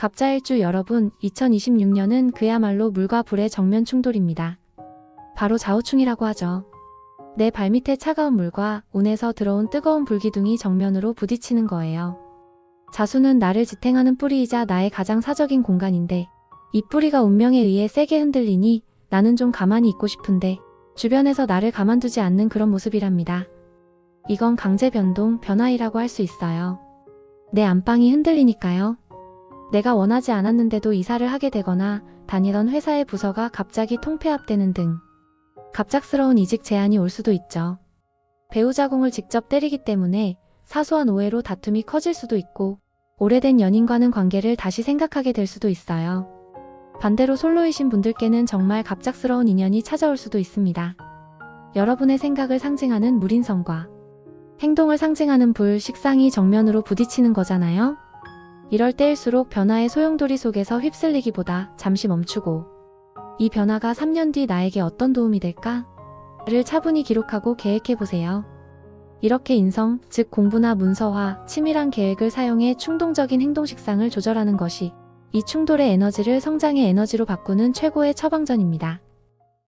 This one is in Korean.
갑자일주 여러분, 2026년은 그야말로 물과 불의 정면 충돌입니다. 바로 좌우충이라고 하죠. 내 발밑에 차가운 물과 운에서 들어온 뜨거운 불기둥이 정면으로 부딪히는 거예요. 자수는 나를 지탱하는 뿌리이자 나의 가장 사적인 공간인데 이 뿌리가 운명에 의해 세게 흔들리니 나는 좀 가만히 있고 싶은데 주변에서 나를 가만두지 않는 그런 모습이랍니다. 이건 강제 변동, 변화이라고 할 수 있어요. 내 안방이 흔들리니까요. 내가 원하지 않았는데도 이사를 하게 되거나 다니던 회사의 부서가 갑자기 통폐합되는 등 갑작스러운 이직 제안이 올 수도 있죠. 배우자 공을 직접 때리기 때문에 사소한 오해로 다툼이 커질 수도 있고 오래된 연인과는 관계를 다시 생각하게 될 수도 있어요. 반대로 솔로이신 분들께는 정말 갑작스러운 인연이 찾아올 수도 있습니다. 여러분의 생각을 상징하는 물인성과 행동을 상징하는 불, 식상이 정면으로 부딪히는 거잖아요? 이럴 때일수록 변화의 소용돌이 속에서 휩쓸리기보다 잠시 멈추고 이 변화가 3년 뒤 나에게 어떤 도움이 될까? 를 차분히 기록하고 계획해 보세요. 이렇게 인성, 즉 공부나 문서화, 치밀한 계획을 사용해 충동적인 행동 식상을 조절하는 것이 이 충돌의 에너지를 성장의 에너지로 바꾸는 최고의 처방전입니다.